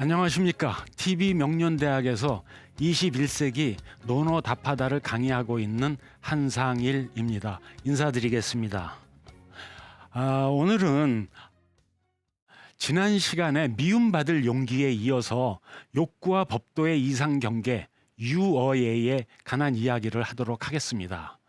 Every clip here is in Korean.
안녕하십니까. TV 명륜대학에서 21세기 노노다파다를 강의하고 있는 한상일입니다. 인사드리겠습니다. 아, 오늘은 지난 시간에 미움받을 용기에 이어서 욕구와 법도의 이상 경계 유어예에 관한 이야기를 하도록 하겠습니다.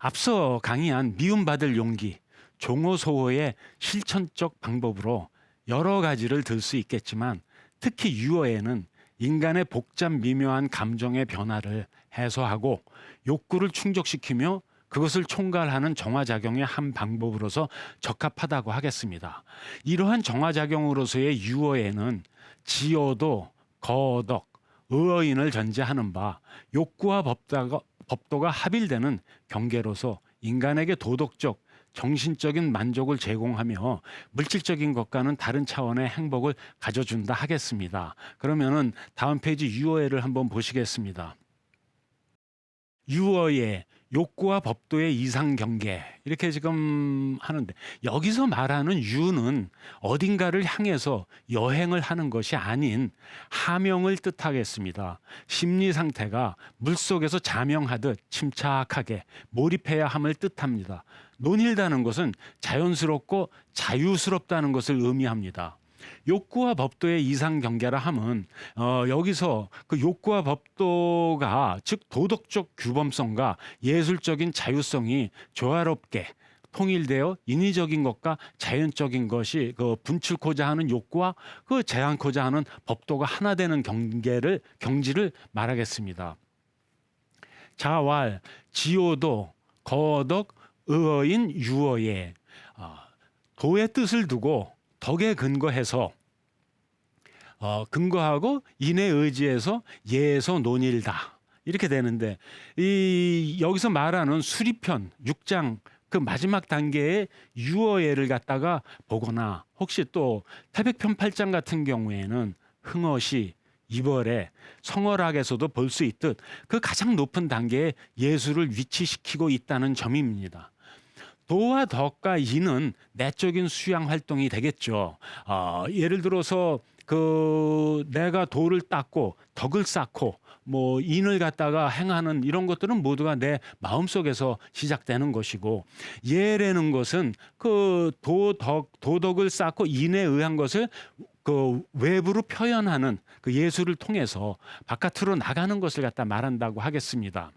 앞서 강의한 미움받을 용기 종호소호의 실천적 방법으로 여러 가지를 들 수 있겠지만 특히 유어에는 인간의 복잡 미묘한 감정의 변화를 해소하고 욕구를 충족시키며 그것을 총괄하는 정화작용의 한 방법으로서 적합하다고 하겠습니다. 이러한 정화작용으로서의 유어에는 지어도 거덕, 의어인을 전제하는 바 욕구와 법도가, 법도가 합일되는 경계로서 인간에게 도덕적, 정신적인 만족을 제공하며 물질적인 것과는 다른 차원의 행복을 가져준다 하겠습니다. 그러면은 다음 페이지 유어예를 한번 보시겠습니다. 유어예 욕구와 법도의 이상 경계 이렇게 지금 하는데 여기서 말하는 유는 어딘가를 향해서 여행을 하는 것이 아닌 하명을 뜻하겠습니다. 심리 상태가 물속에서 자명하듯 침착하게 몰입해야 함을 뜻합니다. 논일다는 것은 자연스럽고 자유스럽다는 것을 의미합니다. 욕구와 법도의 이상 경계라 함은 어, 여기서 그 욕구와 법도가 즉 도덕적 규범성과 예술적인 자유성이 조화롭게 통일되어 인위적인 것과 자연적인 것이 그 분출코자 하는 욕구와 그 제한코자 하는 법도가 하나 되는 경계를 경지를 말하겠습니다. 자왈 지오도 거덕 의어인 유어에 어, 도의 뜻을 두고 덕에 근거해서 어, 근거하고 인의 의지에서 예에서 논일다 이렇게 되는데 이 여기서 말하는 수리편 6장 그 마지막 단계의 유어예를 갖다가 보거나 혹시 또 태백편 8장 같은 경우에는 흥어시 이벌에 성월학에서도 볼 수 있듯 그 가장 높은 단계에 예수를 위치시키고 있다는 점입니다. 도와 덕과 이는 내적인 수양 활동이 되겠죠. 어, 예를 들어서 그 내가 도를 닦고 덕을 쌓고 뭐 인을 갖다가 행하는 이런 것들은 모두가 내 마음속에서 시작되는 것이고 예라는 것은 그 도덕 도덕을 쌓고 인에 의한 것을 그 외부로 표현하는 그 예술을 통해서 바깥으로 나가는 것을 갖다 말한다고 하겠습니다.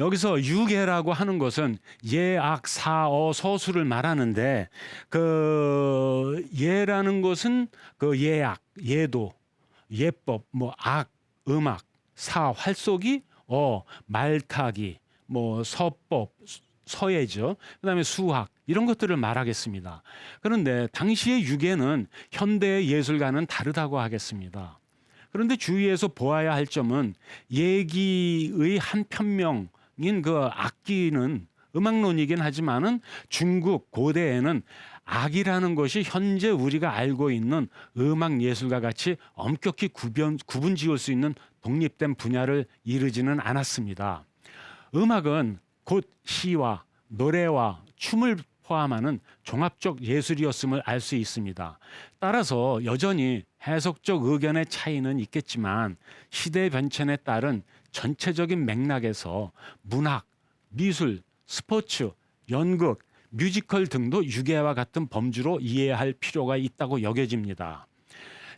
여기서 유계라고 하는 것은 예악 사어 서술을 말하는데 그 예라는 것은 그 예악 예도 예법 뭐 악 음악 사 활쏘기 어 말타기 뭐 서법 서예죠. 그다음에 수학 이런 것들을 말하겠습니다. 그런데 당시의 유계는 현대의 예술과는 다르다고 하겠습니다. 그런데 주위에서 보아야 할 점은 얘기의 한 편명인 그 악기는 음악론이긴 하지만은 중국 고대에는 악이라는 것이 현재 우리가 알고 있는 음악 예술과 같이 엄격히 구분, 구분 지을 수 있는 독립된 분야를 이루지는 않았습니다. 음악은 곧 시와 노래와 춤을 포함하는 종합적 예술이었음을 알 수 있습니다. 따라서 여전히 해석적 의견의 차이는 있겠지만 시대 변천에 따른 전체적인 맥락에서 문학, 미술, 스포츠, 연극, 뮤지컬 등도 유괴와 같은 범주로 이해할 필요가 있다고 여겨집니다.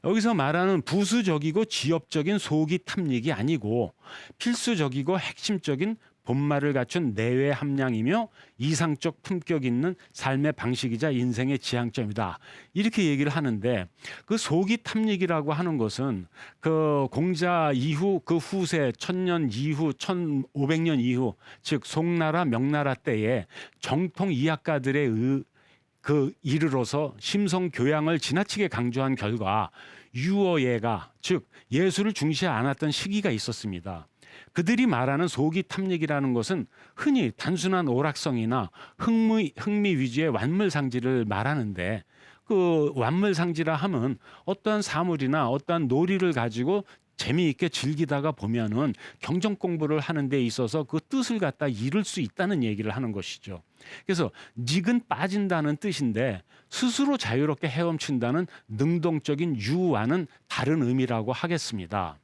여기서 말하는 부수적이고 지엽적인 소기 탐닉이 아니고 필수적이고 핵심적인 본말을 갖춘 내외 함량이며 이상적 품격 있는 삶의 방식이자 인생의 지향점이다. 이렇게 얘기를 하는데 그 소기 탐닉이라고 하는 것은 그 공자 이후 그 후세 천년 이후 천오백 년 이후 즉 송나라 명나라 때에 정통 이학가들의 의, 그 이르러서 심성 교양을 지나치게 강조한 결과 유어예가 즉 예술을 중시 않았던 시기가 있었습니다. 그들이 말하는 소기 탐닉이라는 것은 흔히 단순한 오락성이나 흥미, 흥미 위주의 완물 상지를 말하는데 그 완물 상지라 함은 어떠한 사물이나 어떠한 놀이를 가지고 재미있게 즐기다가 보면은 경정 공부를 하는 데 있어서 그 뜻을 갖다 이룰 수 있다는 얘기를 하는 것이죠. 그래서 닉은 빠진다는 뜻인데 스스로 자유롭게 헤엄친다는 능동적인 유와는 다른 의미라고 하겠습니다.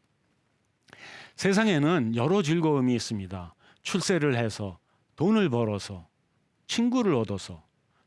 세상에는 여러 즐거움이 있습니다. 출세를 해서 돈을 벌어서 친구를 얻어서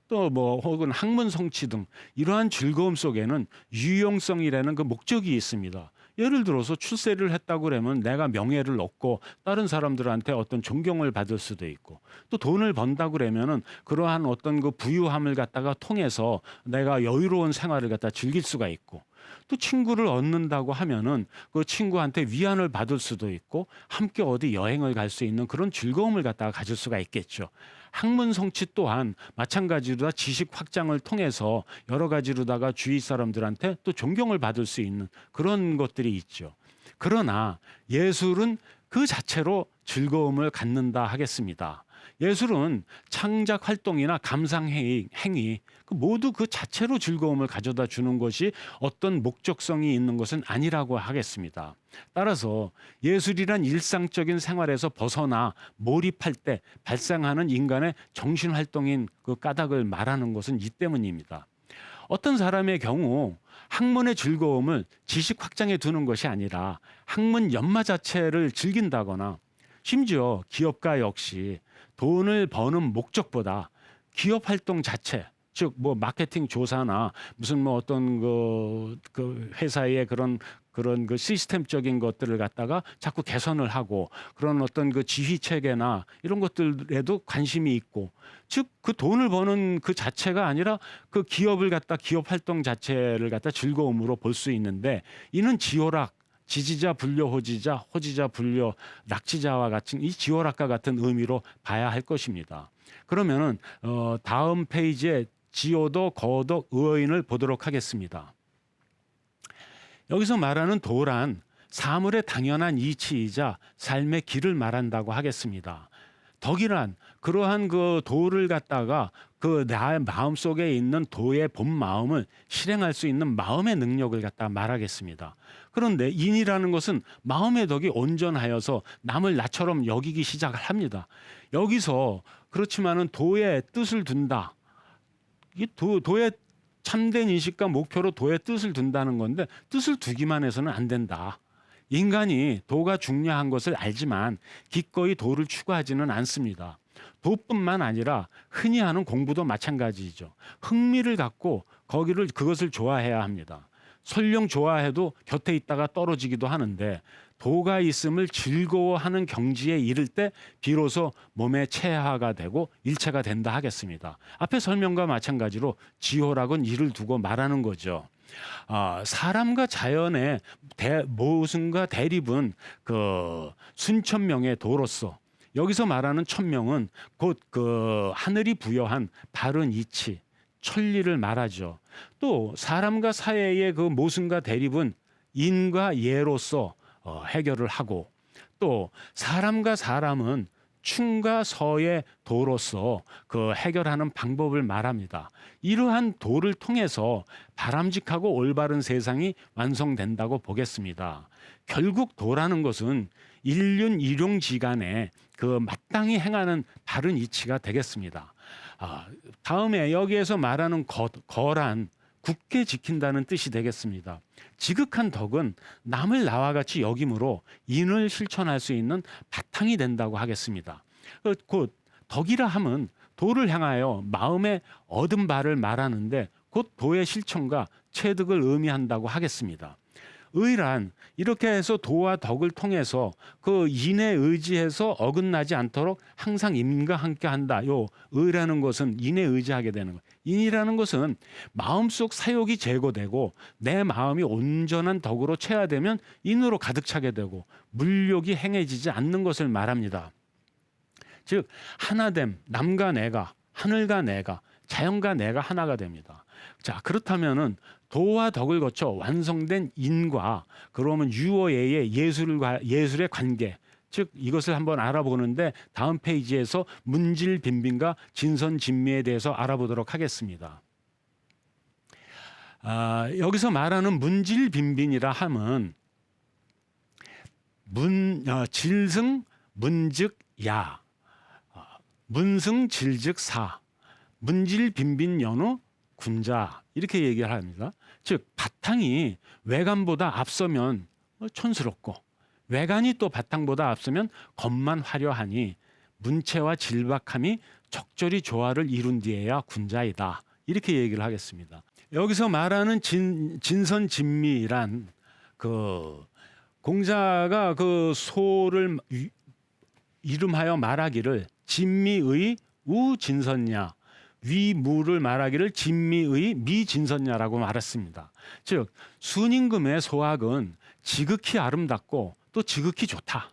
또 뭐 혹은 학문 성취 등 이러한 즐거움 속에는 유용성이라는 그 목적이 있습니다. 예를 들어서 출세를 했다고 그러면 내가 명예를 얻고 다른 사람들한테 어떤 존경을 받을 수도 있고 또 돈을 번다고 그러면은 그러한 어떤 그 부유함을 갖다가 통해서 내가 여유로운 생활을 갖다 즐길 수가 있고 또 친구를 얻는다고 하면은 그 친구한테 위안을 받을 수도 있고 함께 어디 여행을 갈 수 있는 그런 즐거움을 갖다가 가질 수가 있겠죠. 학문 성취 또한 마찬가지로 지식 확장을 통해서 여러 가지로다가 주위 사람들한테 또 존경을 받을 수 있는 그런 것들이 있죠. 그러나 예술은 그 자체로 즐거움을 갖는다 하겠습니다. 예술은 창작 활동이나 감상 행위, 행위 그 모두 그 자체로 즐거움을 가져다 주는 것이 어떤 목적성이 있는 것은 아니라고 하겠습니다. 따라서 예술이란 일상적인 생활에서 벗어나 몰입할 때 발생하는 인간의 정신 활동인 그 까닭을 말하는 것은 이 때문입니다. 어떤 사람의 경우 학문의 즐거움을 지식 확장에 두는 것이 아니라 학문 연마 자체를 즐긴다거나 심지어 기업가 역시 돈을 버는 목적보다 기업 활동 자체 즉 뭐 마케팅 조사나 무슨 뭐 어떤 그, 그 회사의 그런 그런 그 시스템적인 것들을 갖다가 자꾸 개선을 하고 그런 어떤 그 지휘 체계나 이런 것들에도 관심이 있고 즉 그 돈을 버는 그 자체가 아니라 그 기업을 갖다 기업 활동 자체를 갖다 즐거움으로 볼 수 있는데 이는 지오락 지지자 분류 호지자 호지자 분류 낙지자와 같은 이 지오락과 같은 의미로 봐야 할 것입니다. 그러면은 어 다음 페이지에 지오도 거도 의어인을 보도록 하겠습니다. 여기서 말하는 도란 사물의 당연한 이치이자 삶의 길을 말한다고 하겠습니다. 덕이란 그러한 그 도를 갖다가 그 나의 마음 속에 있는 도의 본 마음을 실행할 수 있는 마음의 능력을 갖다 말하겠습니다. 그런데 인이라는 것은 마음의 덕이 온전하여서 남을 나처럼 여기기 시작을 합니다. 여기서 그렇지만은 도의 뜻을 둔다. 이 도, 도의 참된 인식과 목표로 도의 뜻을 둔다는 건데 뜻을 두기만 해서는 안 된다. 인간이 도가 중요한 것을 알지만 기꺼이 도를 추구하지는 않습니다. 도뿐만 아니라 흔히 하는 공부도 마찬가지죠. 흥미를 갖고 거기를 그것을 좋아해야 합니다. 설령 좋아해도 곁에 있다가 떨어지기도 하는데 도가 있음을 즐거워하는 경지에 이를 때 비로소 몸의 체화가 되고 일체가 된다 하겠습니다. 앞에 설명과 마찬가지로 지호락은 이를 두고 말하는 거죠. 아, 사람과 자연의 대, 모순과 대립은 그 순천명의 도로서 여기서 말하는 천명은 곧 그 하늘이 부여한 바른 이치, 천리를 말하죠. 또 사람과 사회의 그 모순과 대립은 인과 예로서 어, 해결을 하고 또 사람과 사람은 충과 서의 도로서 그 해결하는 방법을 말합니다. 이러한 도를 통해서 바람직하고 올바른 세상이 완성된다고 보겠습니다. 결국 도라는 것은 인륜 일용지간에 그 마땅히 행하는 바른 이치가 되겠습니다. 아, 다음에 여기에서 말하는 거, 거란 굳게 지킨다는 뜻이 되겠습니다. 지극한 덕은 남을 나와 같이 여김으로 인을 실천할 수 있는 바탕이 된다고 하겠습니다. 그곧 덕이라 함은 도를 향하여 마음에 얻은 바를 말하는데 곧 도의 실천과 체득을 의미한다고 하겠습니다. 의란 이렇게 해서 도와 덕을 통해서 그 인에 의지해서 어긋나지 않도록 항상 인과 함께 한다. 요 의라는 것은 인에 의지하게 되는 것. 인이라는 것은 마음속 사욕이 제거되고 내 마음이 온전한 덕으로 채화되면 인으로 가득 차게 되고 물욕이 행해지지 않는 것을 말합니다. 즉 하나됨 남과 내가 하늘과 내가 자연과 내가 하나가 됩니다. 자 그렇다면은 도와 덕을 거쳐 완성된 인과 그러면 유어예의 예술과 예술의 관계 즉 이것을 한번 알아보는데 다음 페이지에서 문질 빈빈과 진선 진미에 대해서 알아보도록 하겠습니다. 아, 여기서 말하는 문질 빈빈이라 함은 문 어, 질승 문즉 야 어, 문승 질즉 사 문질 빈빈 연우 군자 이렇게 얘기를 합니다. 즉 바탕이 외관보다 앞서면 어, 촌스럽고 외관이 또 바탕보다 앞서면 겉만 화려하니 문체와 질박함이 적절히 조화를 이룬 뒤에야 군자이다 이렇게 얘기를 하겠습니다. 여기서 말하는 진, 진선 진미란 그 공자가 그 소를 이- 이름하여 말하기를 진미의 우진선냐 위무를 말하기를 진미의 미진선냐라고 말했습니다. 즉 순임금의 소학은 지극히 아름답고 또 지극히 좋다.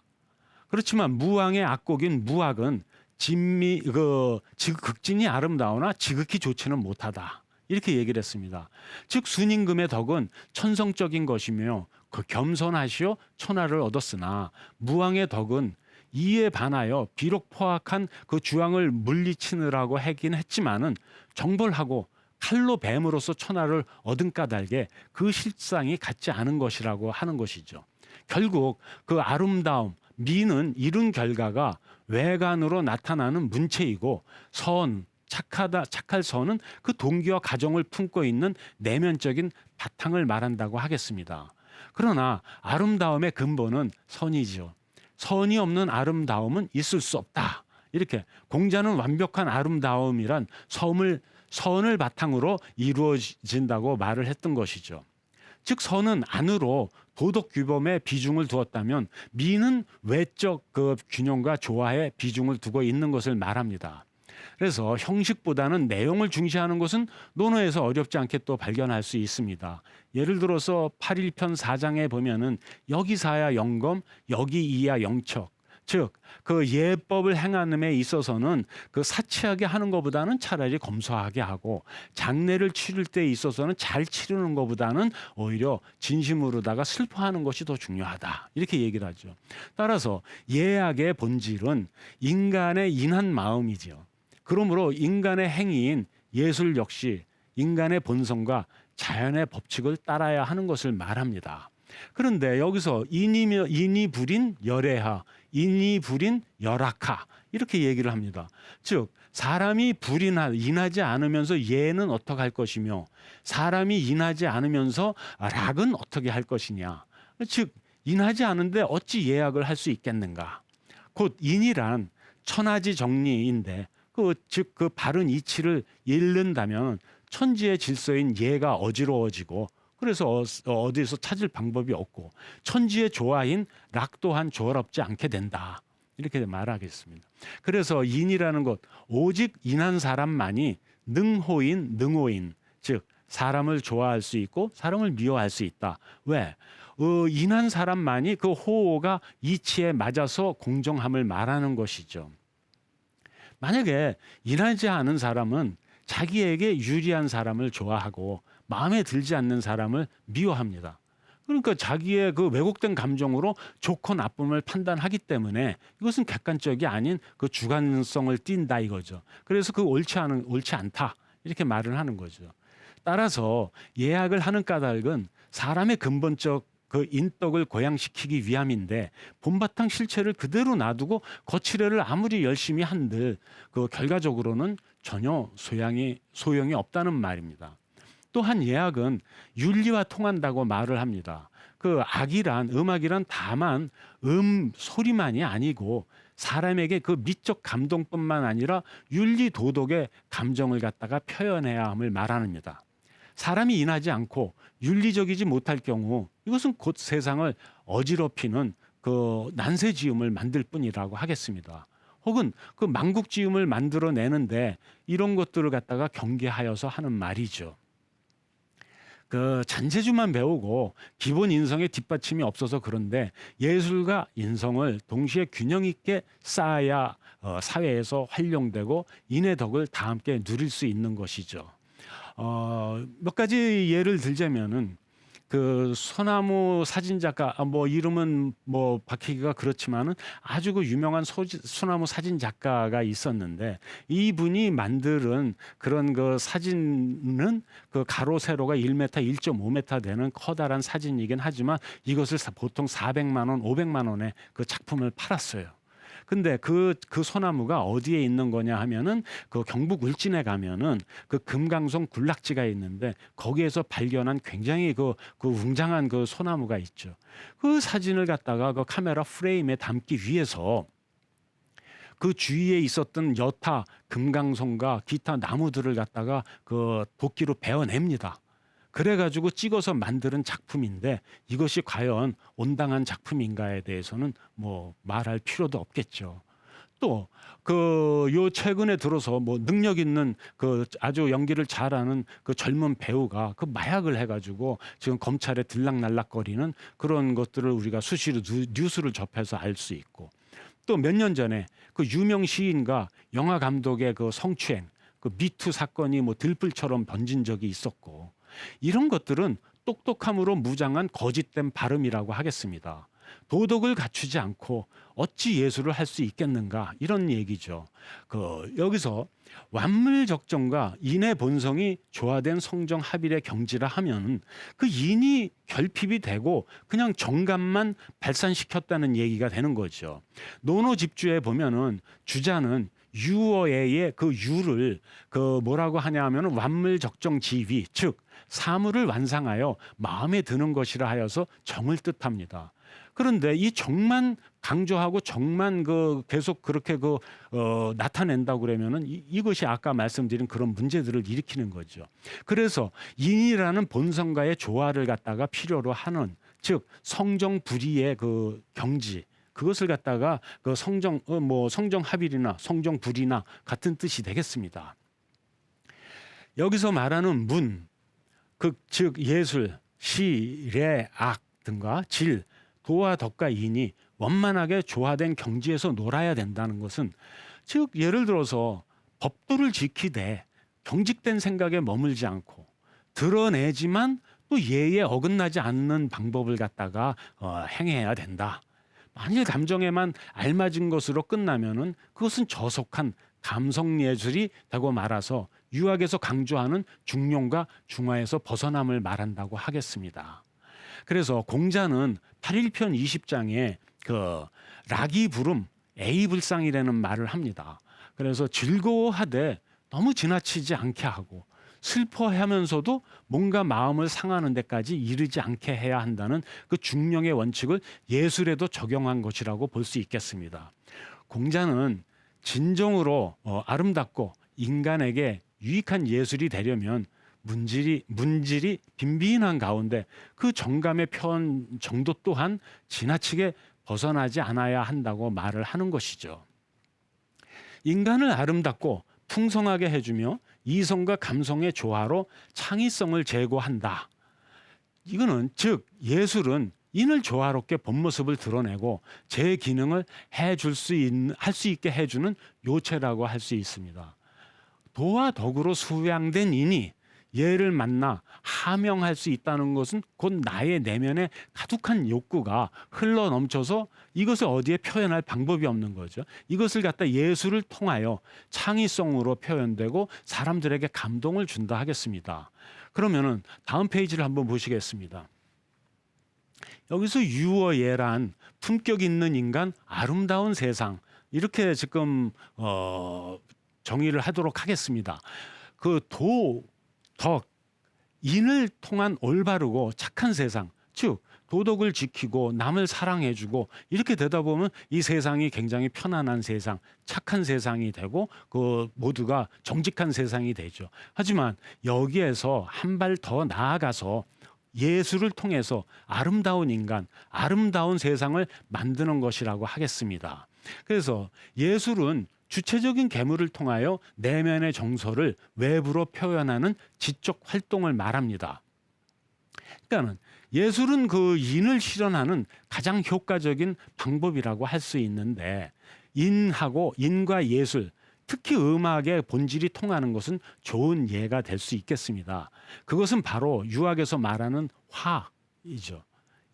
그렇지만 무왕의 악곡인 무학은 진미 그 극진이 아름다우나 지극히 좋지는 못하다. 이렇게 얘기를 했습니다. 즉 순임금의 덕은 천성적인 것이며 그 겸손하시오 천하를 얻었으나 무왕의 덕은 이에 반하여 비록 포악한 그 주왕을 물리치느라고 하긴 했지만은 정벌하고 칼로 뱀으로써 천하를 얻은 까닭에 그 실상이 같지 않은 것이라고 하는 것이죠. 결국 그 아름다움, 미는 이룬 결과가 외관으로 나타나는 문체이고 선, 착하다, 착할 선은 그 동기와 가정을 품고 있는 내면적인 바탕을 말한다고 하겠습니다. 그러나 아름다움의 근본은 선이지요. 선이 없는 아름다움은 있을 수 없다. 이렇게 공자는 완벽한 아름다움이란 섬을 선을 바탕으로 이루어진다고 말을 했던 것이죠. 즉 선은 안으로 도덕 규범에 비중을 두었다면 미는 외적 그 균형과 조화에 비중을 두고 있는 것을 말합니다. 그래서 형식보다는 내용을 중시하는 것은 논어에서 어렵지 않게 또 발견할 수 있습니다. 예를 들어서 8일편 4장에 보면은 여기사야 영검, 여기이야 영척. 즉, 그 예법을 행하는 데 있어서는 그 사치하게 하는 것보다는 차라리 검소하게 하고 장례를 치를 때 있어서는 잘 치르는 것보다는 오히려 진심으로다가 슬퍼하는 것이 더 중요하다. 이렇게 얘기를 하죠. 따라서 예약의 본질은 인간의 인한 마음이지요. 그러므로 인간의 행위인 예술 역시 인간의 본성과 자연의 법칙을 따라야 하는 것을 말합니다. 그런데 여기서 인이며 인이 불인 열애하, 인이 불인 열악하 이렇게 얘기를 합니다. 즉 사람이 불인하 인하지 않으면서 예는 어떻게 할 것이며 사람이 인하지 않으면서 락은 어떻게 할 것이냐. 즉 인하지 않은데 어찌 예약을 할 수 있겠는가. 곧 인이란 천하지 정리인데 그 즉 그 바른 이치를 잃는다면 천지의 질서인 예가 어지러워지고 그래서 어- 어디서 찾을 방법이 없고 천지의 조화인 락 또한 조화롭지 않게 된다. 이렇게 말하겠습니다. 그래서 인이라는 것 오직 인한 사람만이 능호인 능호인 즉 사람을 좋아할 수 있고 사람을 미워할 수 있다. 왜? 어, 인한 사람만이 그 호호가 이치에 맞아서 공정함을 말하는 것이죠. 만약에 인하지 않은 사람은 자기에게 유리한 사람을 좋아하고 마음에 들지 않는 사람을 미워합니다. 그러니까 자기의 그 왜곡된 감정으로 좋고 나쁨을 판단하기 때문에 이것은 객관적이 아닌 그 주관성을 띈다 이거죠. 그래서 그 옳지 않은 옳지 않다 이렇게 말을 하는 거죠. 따라서 예약을 하는 까닭은 사람의 근본적 그 인덕을 고양시키기 위함인데 본바탕 실체를 그대로 놔두고 거칠애를 아무리 열심히 한들 그 결과적으로는 전혀 소양이 소용이 없다는 말입니다. 또한 예약은 윤리와 통한다고 말을 합니다. 그 악이란 음악이란 다만 음 소리만이 아니고 사람에게 그 미적 감동뿐만 아니라 윤리 도덕의 감정을 갖다가 표현해야 함을 말합니다. 사람이 인하지 않고 윤리적이지 못할 경우 이것은 곧 세상을 어지럽히는 그 난세지음을 만들 뿐이라고 하겠습니다. 혹은 그 망국지음을 만들어내는데 이런 것들을 갖다가 경계하여서 하는 말이죠. 그 잔재주만 배우고 기본 인성의 뒷받침이 없어서 그런데 예술과 인성을 동시에 균형 있게 쌓아야 어, 사회에서 활용되고 인의 덕을 다 함께 누릴 수 있는 것이죠. 어, 몇 가지 예를 들자면은 그 소나무 사진 작가 아, 뭐 이름은 뭐 밝히기가 그렇지만은 아주 그 유명한 소지, 소나무 사진 작가가 있었는데 이분이 만드는 그런 그 사진은 그 가로 세로가 1m, 1.5m 되는 커다란 사진이긴 하지만 이것을 사- 보통 400만 원, 500만 원에 그 작품을 팔았어요. 근데 그, 그 소나무가 어디에 있는 거냐 하면은 그 경북 울진에 가면은 그 금강송 군락지가 있는데 거기에서 발견한 굉장히 그, 그 웅장한 그 소나무가 있죠. 그 사진을 갖다가 그 카메라 프레임에 담기 위해서 그 주위에 있었던 여타 금강송과 기타 나무들을 갖다가 그 도끼로 베어냅니다. 그래가지고 찍어서 만드는 작품인데 이것이 과연 온당한 작품인가에 대해서는 뭐 말할 필요도 없겠죠. 또 그 요 최근에 들어서 뭐 능력 있는 그 아주 연기를 잘하는 그 젊은 배우가 그 마약을 해가지고 지금 검찰에 들락날락거리는 그런 것들을 우리가 수시로 뉴- 뉴스를 접해서 알 수 있고 또 몇 년 전에 그 유명 시인과 영화 감독의 그 성추행 그 미투 사건이 뭐 들불처럼 번진 적이 있었고 이런 것들은 똑똑함으로 무장한 거짓된 발음이라고 하겠습니다. 도덕을 갖추지 않고 어찌 예술을 할 수 있겠는가 이런 얘기죠. 그 여기서 완물 적정과 인의 본성이 조화된 성정 합일의 경지라 하면 그 인이 결핍이 되고 그냥 정감만 발산시켰다는 얘기가 되는 거죠. 노노 집주에 보면은 주자는 유어의 그 유를 그 뭐라고 하냐 하면은 완물 적정 지위 즉 사물을 완상하여 마음에 드는 것이라 하여서 정을 뜻합니다. 그런데 이 정만 강조하고 정만 그 계속 그렇게 그 어, 나타낸다고 그러면은 이, 이것이 아까 말씀드린 그런 문제들을 일으키는 거죠. 그래서 인이라는 본성과의 조화를 갖다가 필요로 하는 즉 성정 불이의 그 경지 그것을 갖다가 그 성정 어, 뭐 성정 합일이나 성정 불이나 같은 뜻이 되겠습니다. 여기서 말하는 문, 극, 즉 예술, 시, 례, 악 등과 질, 도와 덕과 인이 원만하게 조화된 경지에서 놀아야 된다는 것은 즉 예를 들어서 법도를 지키되 경직된 생각에 머물지 않고 드러내지만 또 예에 어긋나지 않는 방법을 갖다가 어, 행해야 된다. 만일 감정에만 알맞은 것으로 끝나면은 그것은 저속한 감성 예술이 되고 말아서 유학에서 강조하는 중용과 중화에서 벗어남을 말한다고 하겠습니다. 그래서 공자는 8일편 20장에 그 락이 부름 A불상이라는 말을 합니다. 그래서 즐거워하되 너무 지나치지 않게 하고 슬퍼하면서도 뭔가 마음을 상하는 데까지 이르지 않게 해야 한다는 그 중령의 원칙을 예술에도 적용한 것이라고 볼 수 있겠습니다. 공자는 진정으로 어, 아름답고 인간에게 유익한 예술이 되려면 문질이 문질이 빈빈한 가운데 그 정감의 표현 정도 또한 지나치게 벗어나지 않아야 한다고 말을 하는 것이죠. 인간을 아름답고 풍성하게 해주며 이성과 감성의 조화로 창의성을 제고한다. 이거는 즉 예술은 인을 조화롭게 본 모습을 드러내고 제 기능을 해줄 수 있는 할 수 있게 해주는 요체라고 할 수 있습니다. 도와 덕으로 수양된 인이 예를 만나 하명할 수 있다는 것은 곧 나의 내면에 가득한 욕구가 흘러 넘쳐서 이것을 어디에 표현할 방법이 없는 거죠. 이것을 갖다 예술을 통하여 창의성으로 표현되고 사람들에게 감동을 준다 하겠습니다. 그러면은 다음 페이지를 한번 보시겠습니다. 여기서 유어예란 품격 있는 인간, 아름다운 세상 이렇게 지금 어, 정의를 하도록 하겠습니다. 그 도, 덕, 인을 통한 올바르고 착한 세상, 즉 도덕을 지키고 남을 사랑해주고 이렇게 되다 보면 이 세상이 굉장히 편안한 세상, 착한 세상이 되고 그 모두가 정직한 세상이 되죠. 하지만 여기에서 한 발 더 나아가서 예술을 통해서 아름다운 인간, 아름다운 세상을 만드는 것이라고 하겠습니다. 그래서 예술은 주체적인 계물을 통하여 내면의 정서를 외부로 표현하는 지적 활동을 말합니다. 그러니까는 예술은 그 인을 실현하는 가장 효과적인 방법이라고 할 수 있는데 인하고 인과 예술 특히 음악의 본질이 통하는 것은 좋은 예가 될 수 있겠습니다. 그것은 바로 유학에서 말하는 화, 인이죠.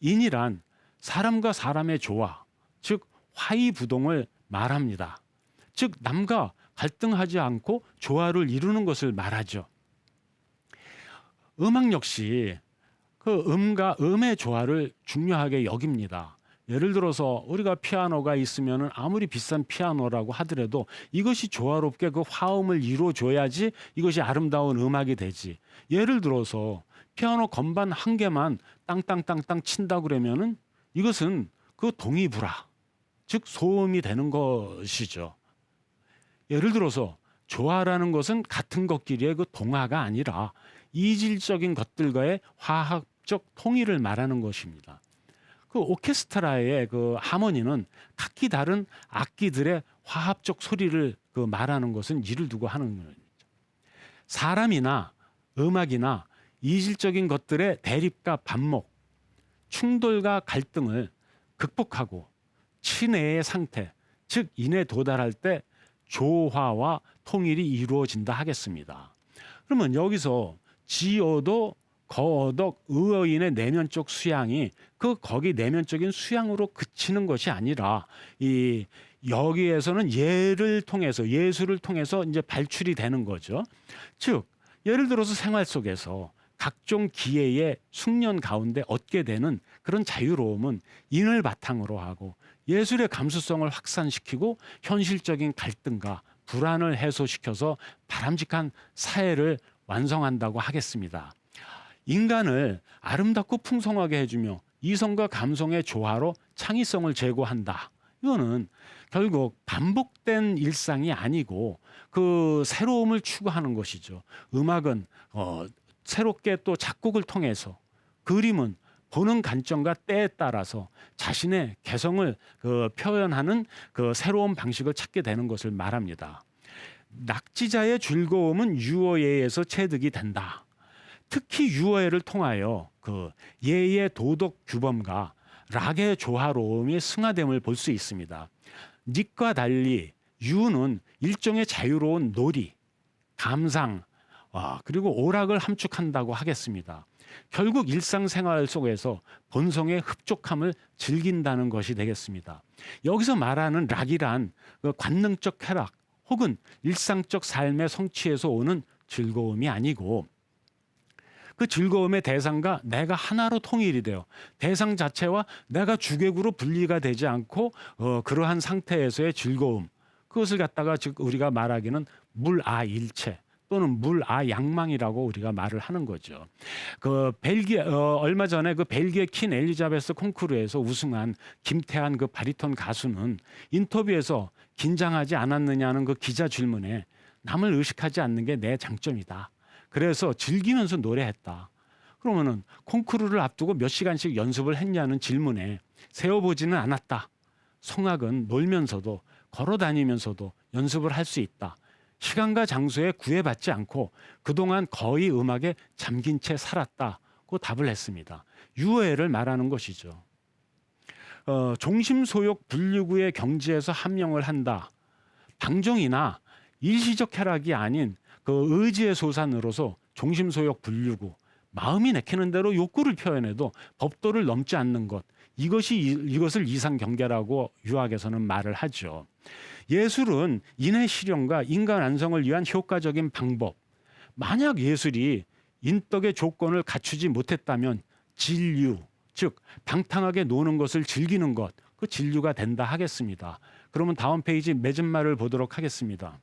인이란 사람과 사람의 조화, 즉 화이부동을 말합니다. 즉 남과 갈등하지 않고 조화를 이루는 것을 말하죠. 음악 역시 그 음과 음의 조화를 중요하게 여깁니다. 예를 들어서 우리가 피아노가 있으면 아무리 비싼 피아노라고 하더라도 이것이 조화롭게 그 화음을 이루어줘야지 이것이 아름다운 음악이 되지. 예를 들어서 피아노 건반 한 개만 땅땅땅땅 친다 그러면은 이것은 그 동이불화, 즉 소음이 되는 것이죠. 예를 들어서 조화라는 것은 같은 것끼리의 그 동화가 아니라 이질적인 것들과의 화학적 통일을 말하는 것입니다. 그 오케스트라의 그 하모니는 각기 다른 악기들의 화합적 소리를 그 말하는 것은 이를 두고 하는 거죠. 사람이나 음악이나 이질적인 것들의 대립과 반목, 충돌과 갈등을 극복하고 친애의 상태, 즉 인에 도달할 때 조화와 통일이 이루어진다 하겠습니다. 그러면 여기서 지어도 거덕 의어인의 내면적 수양이 그 거기 내면적인 수양으로 그치는 것이 아니라 이 여기에서는 예를 통해서 예술을 통해서 이제 발출이 되는 거죠. 즉 예를 들어서 생활 속에서 각종 기회의 숙련 가운데 얻게 되는 그런 자유로움은 인을 바탕으로 하고 예술의 감수성을 확산시키고 현실적인 갈등과 불안을 해소시켜서 바람직한 사회를 완성한다고 하겠습니다. 인간을 아름답고 풍성하게 해주며 이성과 감성의 조화로 창의성을 제고한다. 이거는 결국 반복된 일상이 아니고 그 새로움을 추구하는 것이죠. 음악은 어, 새롭게 또 작곡을 통해서 그림은 보는 관점과 때에 따라서 자신의 개성을 그 표현하는 그 새로운 방식을 찾게 되는 것을 말합니다. 낙지자의 즐거움은 유어예에서 체득이 된다. 특히 유어예를 통하여 그 예의 도덕 규범과 락의 조화로움이 승화됨을 볼 수 있습니다. 닉과 달리 유는 일종의 자유로운 놀이, 감상, 와, 그리고 오락을 함축한다고 하겠습니다. 결국 일상생활 속에서 본성의 흡족함을 즐긴다는 것이 되겠습니다. 여기서 말하는 락이란 그 관능적 쾌락 혹은 일상적 삶의 성취에서 오는 즐거움이 아니고 그 즐거움의 대상과 내가 하나로 통일이 돼요. 대상 자체와 내가 주객으로 분리가 되지 않고 어, 그러한 상태에서의 즐거움 그것을 갖다가 즉 우리가 말하기는 물아일체 또는 물아 양망이라고 우리가 말을 하는 거죠. 그 벨기에 어, 얼마 전에 그 벨기에 킨 엘리자베스 콩쿠르에서 우승한 김태한 그 바리톤 가수는 인터뷰에서 긴장하지 않았느냐는 그 기자 질문에 남을 의식하지 않는 게 내 장점이다. 그래서 즐기면서 노래했다. 그러면은 콩쿠르를 앞두고 몇 시간씩 연습을 했냐는 질문에 세워보지는 않았다. 성악은 놀면서도 걸어 다니면서도 연습을 할 수 있다. 시간과 장소에 구애받지 않고 그동안 거의 음악에 잠긴 채 살았다고 답을 했습니다. 유해를 말하는 것이죠. 어, 종심소욕 분류구의 경지에서 함령을 한다. 방정이나 일시적 쾌락이 아닌 그 의지의 소산으로서 종심소욕 분류구 마음이 내키는 대로 욕구를 표현해도 법도를 넘지 않는 것 이것이 이것을 이상 경계라고 유학에서는 말을 하죠. 예술은 인의 실현과 인간 안성을 위한 효과적인 방법. 만약 예술이 인덕의 조건을 갖추지 못했다면 진류, 즉 방탕하게 노는 것을 즐기는 것, 그 진류가 된다 하겠습니다. 그러면 다음 페이지 맺은 말을 보도록 하겠습니다.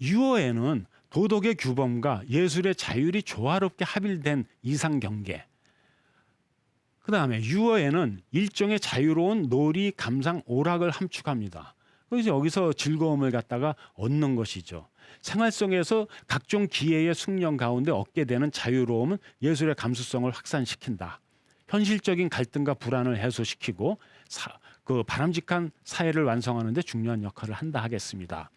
유어에는 도덕의 규범과 예술의 자율이 조화롭게 합일된 이상 경계. 그 다음에 유어에는 일종의 자유로운 놀이, 감상, 오락을 함축합니다. 그래서 여기서 즐거움을 갖다가 얻는 것이죠. 생활 속에서 각종 기회의 숙련 가운데 얻게 되는 자유로움은 예술의 감수성을 확산시킨다. 현실적인 갈등과 불안을 해소시키고 사, 그 바람직한 사회를 완성하는 데 중요한 역할을 한다 하겠습니다.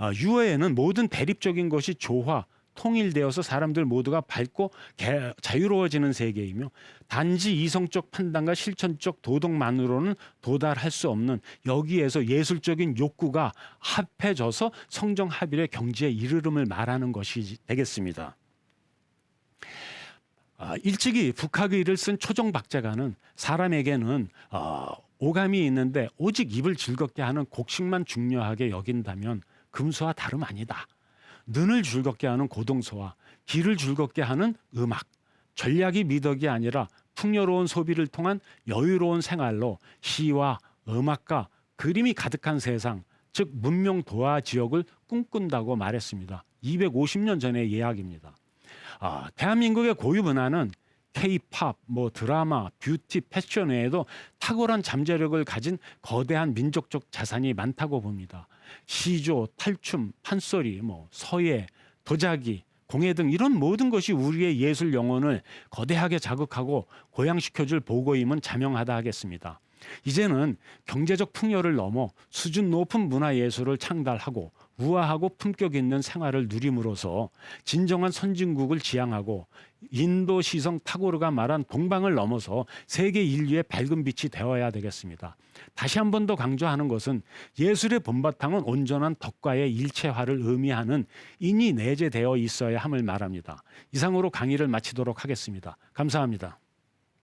어, 유해에는 모든 대립적인 것이 조화, 통일되어서 사람들 모두가 밝고 개, 자유로워지는 세계이며 단지 이성적 판단과 실천적 도덕만으로는 도달할 수 없는 여기에서 예술적인 욕구가 합해져서 성정 합일의 경지에 이르름을 말하는 것이 되겠습니다. 아, 일찍이 북학의를 쓴 초정박제가는 사람에게는 어, 오감이 있는데 오직 입을 즐겁게 하는 곡식만 중요하게 여긴다면 금수와 다름 아니다. 눈을 즐겁게 하는 고동소와 귀를 즐겁게 하는 음악, 전략이 미덕이 아니라 풍요로운 소비를 통한 여유로운 생활로 시와 음악과 그림이 가득한 세상, 즉 문명 도화 지역을 꿈꾼다고 말했습니다. 250년 전의 이야기입니다. 아, 대한민국의 고유 문화는 K-팝, 뭐 드라마, 뷰티, 패션 외에도 탁월한 잠재력을 가진 거대한 민족적 자산이 많다고 봅니다. 시조, 탈춤, 판소리, 뭐 서예, 도자기, 공예 등 이런 모든 것이 우리의 예술 영혼을 거대하게 자극하고 고양시켜줄 보고임은 자명하다 하겠습니다. 이제는 경제적 풍요를 넘어 수준 높은 문화 예술을 창달하고 우아하고 품격 있는 생활을 누림으로써 진정한 선진국을 지향하고 인도 시성 타고르가 말한 동방을 넘어서 세계 인류의 밝은 빛이 되어야 되겠습니다. 다시 한 번 더 강조하는 것은 예술의 본바탕은 온전한 덕과의 일체화를 의미하는 인이 내재되어 있어야 함을 말합니다. 이상으로 강의를 마치도록 하겠습니다. 감사합니다.